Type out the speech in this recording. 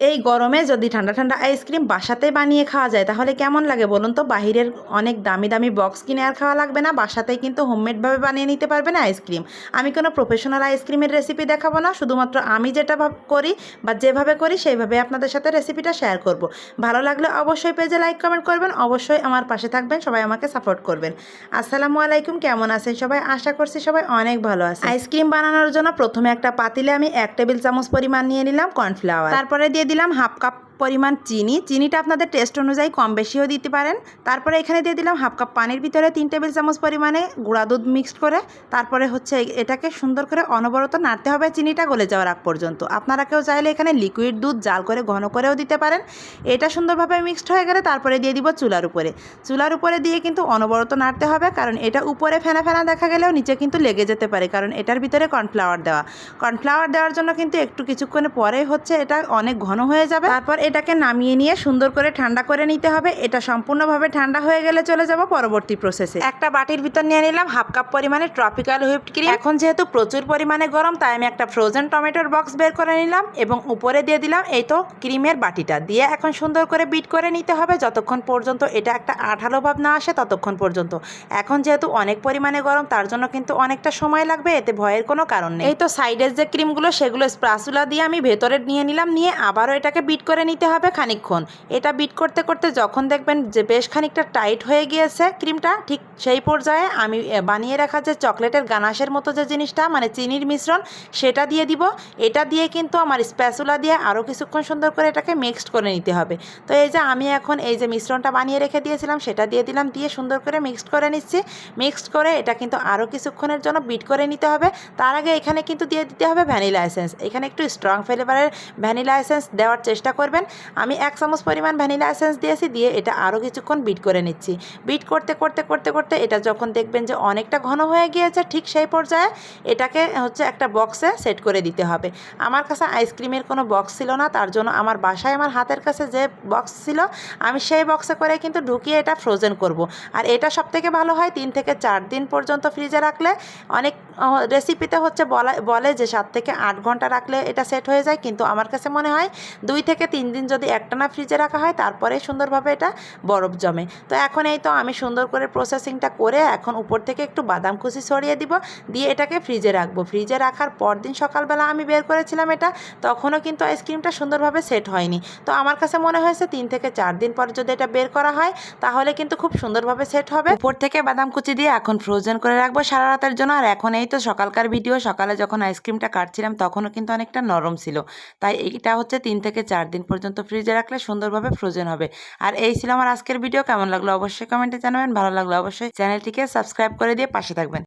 এই গরমে যদি ঠান্ডা ঠান্ডা আইসক্রিম বাসাতে বানিয়ে খাওয়া যায়, তাহলে কেমন লাগে বলুন তো? বাহিরের অনেক দামি দামি বক্স কিনে আর খাওয়া লাগবে না, বাসাতেই কিন্তু হোমমেডভাবে বানিয়ে নিতে পারবেন আইসক্রিম। আমি কোনো প্রফেশনাল আইসক্রিমের রেসিপি দেখাবো না, শুধুমাত্র আমি যেটা করি বা যেভাবে করি, সেইভাবে আপনাদের সাথে রেসিপিটা শেয়ার করব। ভালো লাগলে অবশ্যই পেজে লাইক কমেন্ট করবেন, অবশ্যই আমার পাশে থাকবেন, সবাই আমাকে সাপোর্ট করবেন। আসসালামু আলাইকুম, কেমন আছেন সবাই? আশা করছি সবাই অনেক ভালো আছে আইসক্রিম বানানোর জন্য প্রথমে একটা পাতিলে আমি এক টেবিল চামচ পরিমাণ নিয়ে নিলাম কর্নফ্লাওয়ার তারপরে দিয়ে দিলাম হাফ কাপ পরিমাণ চিনি। চিনিটা আপনাদের টেস্ট অনুযায়ী কম বেশিও দিতে পারেন। তারপরে এখানে দিয়ে দিলাম হাফ কাপ পানির ভিতরে তিন টেবিল চামচ পরিমাণে গুঁড়া দুধ মিক্সড করে। তারপরে হচ্ছে এটাকে সুন্দর করে অনবরত নাড়তে হবে। চিনিটা গলে যাওয়ার আগ পর্যন্ত। আপনারা কেউ চাইলে এখানে লিকুইড দুধ জাল করে ঘন করেও দিতে পারেন। এটা সুন্দরভাবে মিক্সড হয়ে গেলে তারপরে দিয়ে দিব চুলার উপরে। চুলার উপরে দিয়ে কিন্তু অনবরত নাড়তে হবে। কারণ এটা উপরে ফেনা ফেনা দেখা গেলেও নিচে কিন্তু লেগে যেতে পারে। কারণ এটার ভিতরে কর্নফ্লাওয়ার দেওয়া। কর্নফ্লাওয়ার দেওয়ার জন্য কিন্তু একটু কিছুক্ষণে পরেই হচ্ছে এটা অনেক ঘন হয়ে যাবে। তারপর এটাকে নামিয়ে নিয়ে সুন্দর করে ঠান্ডা করে নিতে হবে। এটা সম্পূর্ণভাবে ঠান্ডা হয়ে গেলে চলে যাব পরবর্তী প্রসেসে একটা বাটির ভিতর নিয়ে নিলাম হাফ কাপ পরিমাণে ট্রপিক্যাল হুইপড ক্রিম এখন যেহেতু প্রচুর পরিমাণে গরম তাই আমি একটা ফ্রোজেন টমেটোর বক্স বের করে নিলাম এবং উপরে দিয়ে দিলাম এই তো ক্রিমের বাটিটা। দিয়ে এখন সুন্দর করে বিট করে নিতে হবে। যতক্ষণ পর্যন্ত এটা একটা আঠালো ভাব না আসে ততক্ষণ পর্যন্ত। এখন যেহেতু অনেক পরিমাণে গরম তার জন্য কিন্তু অনেকটা সময় লাগবে এতে ভয়ের কোনো কারণ নেই। এই তো সাইডের যে ক্রিমগুলো সেগুলো স্প্রাসুলা দিয়ে আমি ভেতরে নিয়ে নিলাম। নিয়ে আবারও এটাকে বিট করে নিতে হবে খানিকক্ষণ। এটা বিট করতে করতে যখন দেখবেন যে বেশ খানিকটা টাইট হয়ে গিয়েছে ক্রিমটা ঠিক সেই পর্যায়ে আমি বানিয়ে রাখা যে চকলেটের গানাশের মতো যে জিনিসটা মানে চিনির মিশ্রণ, সেটা দিয়ে দিব। এটা দিয়ে কিন্তু আমার স্প্যাচুলা দিয়ে আরও কিছুক্ষণ সুন্দর করে এটাকে মিক্সড করে নিতে হবে। তো এই যে আমি এখন এই যে মিশ্রণটা বানিয়ে রেখে দিয়েছিলাম, সেটা দিয়ে দিলাম, দিয়ে সুন্দর করে মিক্সড করে নিচ্ছি। মিক্সড করে এটা কিন্তু আরও কিছুক্ষণের জন্য বিট করে নিতে হবে। তার আগে এখানে কিন্তু দিয়ে দিতে হবে ভ্যানিলা এসেন্স। এখানে একটু স্ট্রং ফ্লেভারের ভ্যানিলা এসেন্স দেওয়ার চেষ্টা করবেন। আমি এক চামচ পরিমাণ ভ্যানিলা এসেন্স দিয়েছি, দিয়ে এটা আরও কিছুক্ষণ বিট করে নিচ্ছি। বিট করতে করতে করতে করতে এটা যখন দেখবেন যে অনেকটা ঘন হয়ে গিয়েছে, ঠিক সেই পর্যায়ে এটাকে হচ্ছে একটা বক্সে সেট করে দিতে হবে। আমার কাছে আইসক্রিমের কোনো বক্স ছিল না, তার জন্য আমার বাসায় আমার হাতের কাছে যে বক্স ছিল, আমি সেই বক্সে করে কিন্তু ঢুকিয়ে এটা ফ্রোজেন করব। আর এটা সব থেকে ভালো হয়, তিন থেকে চার দিন পর্যন্ত ফ্রিজে রাখলে অনেক রেসিপিতে হচ্ছে বলা, বলে যে সাত থেকে আট ঘণ্টা রাখলে এটা সেট হয়ে যায়, কিন্তু আমার কাছে মনে হয় দুই থেকে তিন দিন যদি একটানা ফ্রিজে রাখা হয়, তারপরে সুন্দরভাবে এটা বরফ জমে। তো এখন এই তো আমি সুন্দর করে প্রসেসিংটা করে এখন উপর থেকে একটু বাদাম কুচি ছড়িয়ে দিব, দিয়ে এটাকে ফ্রিজে রাখব। ফ্রিজে রাখার পর দিন সকালবেলা আমি বের করেছিলাম এটা, তখনও কিন্তু আইসক্রিমটা সুন্দরভাবে সেট হয়নি। তো আমার কাছে মনে হয়েছে তিন থেকে চার দিন পর যদি এটা বের করা হয়, তাহলে কিন্তু খুব সুন্দরভাবে সেট হবে। উপর থেকে বাদাম কুচি দিয়ে এখন ফ্রোজেন করে রাখব সারা রাতের জন্য। আর এখন এই তো সকালকার ভিডিও সকালে যখন আইসক্রিমটা কাটছিলাম, তখনও কিন্তু অনেকটা নরম ছিল। তাই এইটা হচ্ছে তিন থেকে চার দিন পর্যন্ত ফ্রিজে রাখলে সুন্দরভাবে ফ্রোজেন হবে। আর এই ছিল আমার আজকের ভিডিও কেমন লাগল অবশ্যই কমেন্টে জানাবেন। ভালো লাগল অবশ্যই চ্যানেলটিকে সাবস্ক্রাইব করে দিয়ে পাশে থাকবেন।